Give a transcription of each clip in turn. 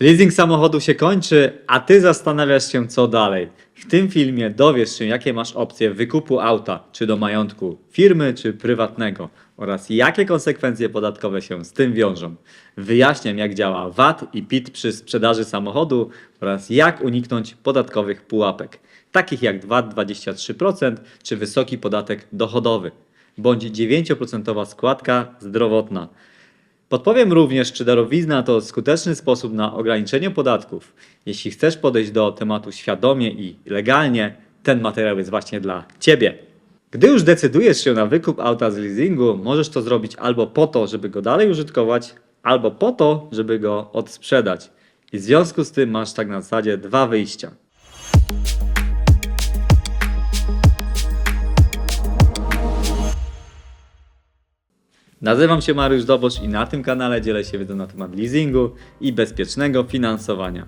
Leasing samochodu się kończy, a ty zastanawiasz się co dalej. W tym filmie dowiesz się, jakie masz opcje wykupu auta, czy do majątku firmy, czy prywatnego, oraz jakie konsekwencje podatkowe się z tym wiążą. Wyjaśniam, jak działa VAT i PIT przy sprzedaży samochodu oraz jak uniknąć podatkowych pułapek, takich jak VAT 23% czy wysoki podatek dochodowy, bądź 9% składka zdrowotna. Podpowiem również, czy darowizna to skuteczny sposób na ograniczenie podatków. Jeśli chcesz podejść do tematu świadomie i legalnie, ten materiał jest właśnie dla Ciebie. Gdy już decydujesz się na wykup auta z leasingu, możesz to zrobić albo po to, żeby go dalej użytkować, albo po to, żeby go odsprzedać. I w związku z tym masz tak na zasadzie dwa wyjścia. Nazywam się Mariusz Dobosz i na tym kanale dzielę się wiedzą na temat leasingu i bezpiecznego finansowania.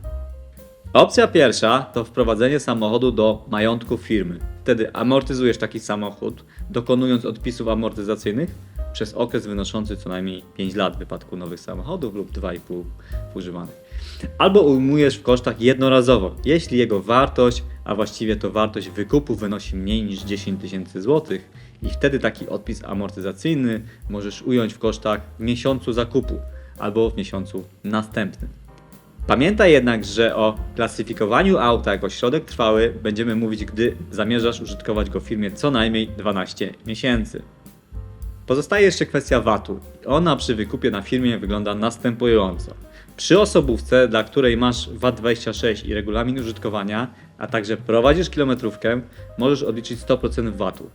Opcja pierwsza to wprowadzenie samochodu do majątku firmy. Wtedy amortyzujesz taki samochód, dokonując odpisów amortyzacyjnych przez okres wynoszący co najmniej 5 lat w wypadku nowych samochodów lub 2,5 w używanych. Albo ujmujesz w kosztach jednorazowo, jeśli jego wartość, a właściwie to wartość wykupu wynosi mniej niż 10 tysięcy złotych i wtedy taki odpis amortyzacyjny możesz ująć w kosztach w miesiącu zakupu albo w miesiącu następnym. Pamiętaj jednak, że o klasyfikowaniu auta jako środek trwały będziemy mówić, gdy zamierzasz użytkować go w firmie co najmniej 12 miesięcy. Pozostaje jeszcze kwestia VAT-u. Ona przy wykupie na firmie wygląda następująco. Przy osobówce, dla której masz VAT 26 i regulamin użytkowania, a także prowadzisz kilometrówkę, możesz odliczyć 100% VAT-u.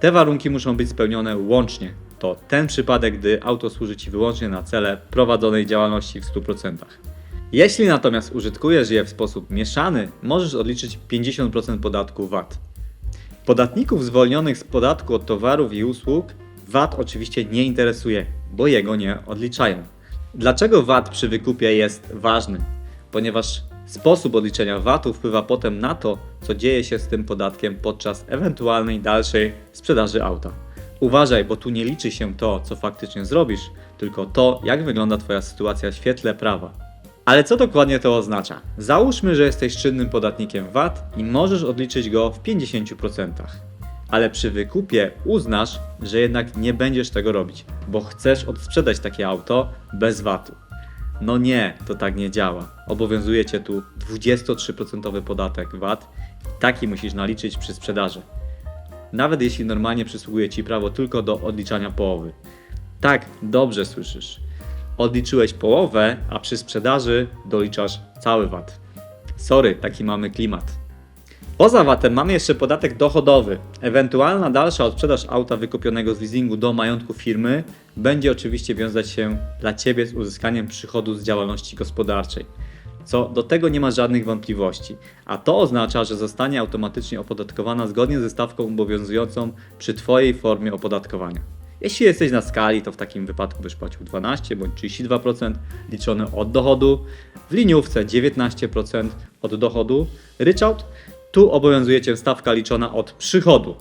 Te warunki muszą być spełnione łącznie. To ten przypadek, gdy auto służy Ci wyłącznie na cele prowadzonej działalności w 100%. Jeśli natomiast użytkujesz je w sposób mieszany, możesz odliczyć 50% podatku VAT. Podatników zwolnionych z podatku od towarów i usług VAT oczywiście nie interesuje, bo jego nie odliczają. Dlaczego VAT przy wykupie jest ważny? Ponieważ sposób odliczenia VAT-u wpływa potem na to, co dzieje się z tym podatkiem podczas ewentualnej dalszej sprzedaży auta. Uważaj, bo tu nie liczy się to, co faktycznie zrobisz, tylko to, jak wygląda Twoja sytuacja w świetle prawa. Ale co dokładnie to oznacza? Załóżmy, że jesteś czynnym podatnikiem VAT i możesz odliczyć go w 50%. Ale przy wykupie uznasz, że jednak nie będziesz tego robić, bo chcesz odsprzedać takie auto bez VAT-u. No nie, to tak nie działa. Obowiązuje Cię tu 23% podatek VAT i taki musisz naliczyć przy sprzedaży. Nawet jeśli normalnie przysługuje Ci prawo tylko do odliczania połowy. Tak, dobrze słyszysz. Odliczyłeś połowę, a przy sprzedaży doliczasz cały VAT. Sorry, taki mamy klimat. Poza VAT-em mamy jeszcze podatek dochodowy. Ewentualna dalsza odsprzedaż auta wykupionego z leasingu do majątku firmy będzie oczywiście wiązać się dla Ciebie z uzyskaniem przychodu z działalności gospodarczej. Co do tego nie ma żadnych wątpliwości, a to oznacza, że zostanie automatycznie opodatkowana zgodnie ze stawką obowiązującą przy Twojej formie opodatkowania. Jeśli jesteś na skali, to w takim wypadku byś płacił 12 bądź 32% liczone od dochodu, w liniówce 19% od dochodu. Ryczałt tu obowiązuje Cię stawka liczona od przychodu.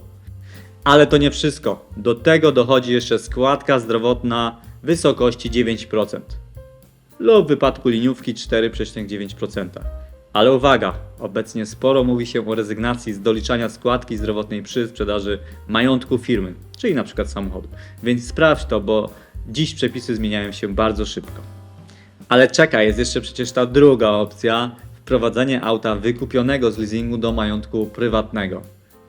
Ale to nie wszystko. Do tego dochodzi jeszcze składka zdrowotna w wysokości 9% lub w wypadku liniówki 4,9%. Ale uwaga, obecnie sporo mówi się o rezygnacji z doliczania składki zdrowotnej przy sprzedaży majątku firmy, czyli przykład samochodu. Więc sprawdź to, bo dziś przepisy zmieniają się bardzo szybko. Ale czekaj, jest jeszcze przecież ta druga opcja wprowadzenie auta wykupionego z leasingu do majątku prywatnego.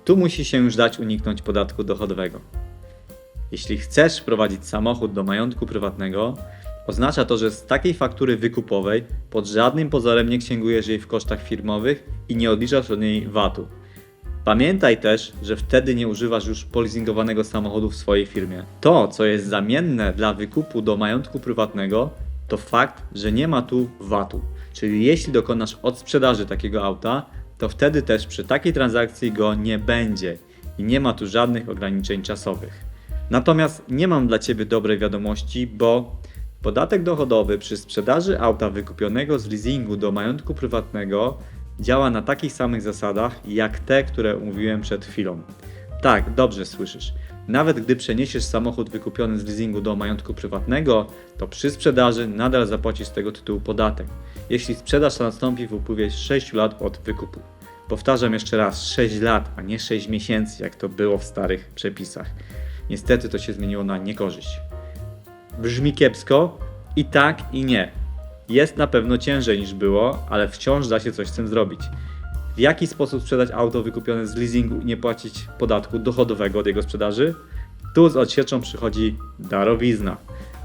Tu musi się już dać uniknąć podatku dochodowego. Jeśli chcesz wprowadzić samochód do majątku prywatnego, oznacza to, że z takiej faktury wykupowej pod żadnym pozorem nie księgujesz jej w kosztach firmowych i nie odliczasz od niej VAT-u. Pamiętaj też, że wtedy nie używasz już polizingowanego samochodu w swojej firmie. To, co jest zamienne dla wykupu do majątku prywatnego, to fakt, że nie ma tu VAT-u. Czyli jeśli dokonasz odsprzedaży takiego auta, to wtedy też przy takiej transakcji go nie będzie i nie ma tu żadnych ograniczeń czasowych. Natomiast nie mam dla Ciebie dobrej wiadomości, bo podatek dochodowy przy sprzedaży auta wykupionego z leasingu do majątku prywatnego działa na takich samych zasadach jak te, które mówiłem przed chwilą. Tak, dobrze słyszysz. Nawet gdy przeniesiesz samochód wykupiony z leasingu do majątku prywatnego, to przy sprzedaży nadal zapłacisz z tego tytułu podatek, jeśli sprzedaż nastąpi w upływie 6 lat od wykupu. Powtarzam jeszcze raz, 6 lat, a nie 6 miesięcy, jak to było w starych przepisach. Niestety to się zmieniło na niekorzyść. Brzmi kiepsko i tak i nie. Jest na pewno ciężej niż było, ale wciąż da się coś z tym zrobić. W jaki sposób sprzedać auto wykupione z leasingu i nie płacić podatku dochodowego od jego sprzedaży? Tu z odsieczą przychodzi darowizna.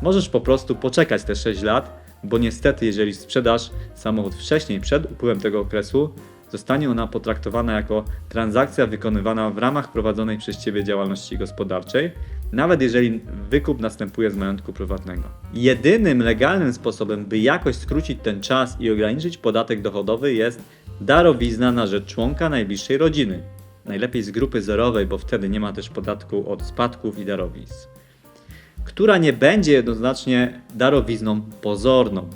Możesz po prostu poczekać te 6 lat, bo niestety jeżeli sprzedasz samochód wcześniej, przed upływem tego okresu, zostanie ona potraktowana jako transakcja wykonywana w ramach prowadzonej przez Ciebie działalności gospodarczej, nawet jeżeli wykup następuje z majątku prywatnego. Jedynym legalnym sposobem, by jakoś skrócić ten czas i ograniczyć podatek dochodowy jest darowizna na rzecz członka najbliższej rodziny. Najlepiej z grupy zerowej, bo wtedy nie ma też podatku od spadków i darowizn. Która nie będzie jednoznacznie darowizną pozorną.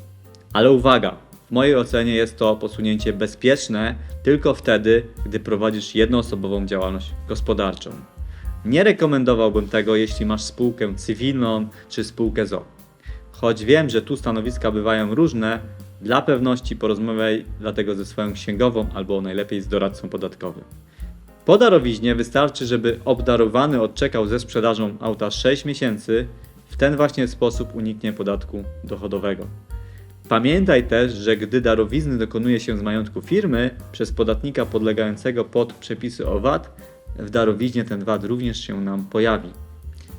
Ale uwaga, w mojej ocenie jest to posunięcie bezpieczne tylko wtedy, gdy prowadzisz jednoosobową działalność gospodarczą. Nie rekomendowałbym tego, jeśli masz spółkę cywilną czy spółkę ZO. Choć wiem, że tu stanowiska bywają różne, dla pewności porozmawiaj dlatego ze swoją księgową albo najlepiej z doradcą podatkowym. Po darowiźnie wystarczy, żeby obdarowany odczekał ze sprzedażą auta 6 miesięcy, w ten właśnie sposób uniknie podatku dochodowego. Pamiętaj też, że gdy darowizny dokonuje się z majątku firmy przez podatnika podlegającego pod przepisy o VAT, w darowiźnie ten VAT również się nam pojawi.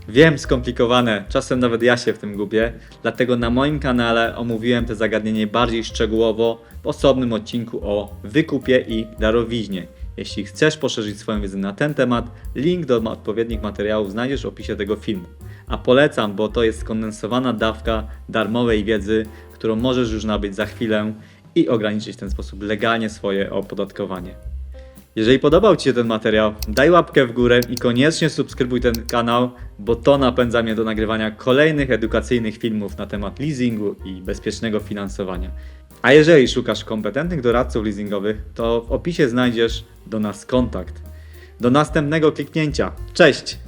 Wiem, skomplikowane, czasem nawet ja się w tym gubię, dlatego na moim kanale omówiłem to zagadnienie bardziej szczegółowo w osobnym odcinku o wykupie i darowiźnie. Jeśli chcesz poszerzyć swoją wiedzę na ten temat, link do odpowiednich materiałów znajdziesz w opisie tego filmu. A polecam, bo to jest skondensowana dawka darmowej wiedzy, którą możesz już nabyć za chwilę i ograniczyć w ten sposób legalnie swoje opodatkowanie. Jeżeli podobał Ci się ten materiał, daj łapkę w górę i koniecznie subskrybuj ten kanał, bo to napędza mnie do nagrywania kolejnych edukacyjnych filmów na temat leasingu i bezpiecznego finansowania. A jeżeli szukasz kompetentnych doradców leasingowych, to w opisie znajdziesz do nas kontakt. Do następnego kliknięcia. Cześć!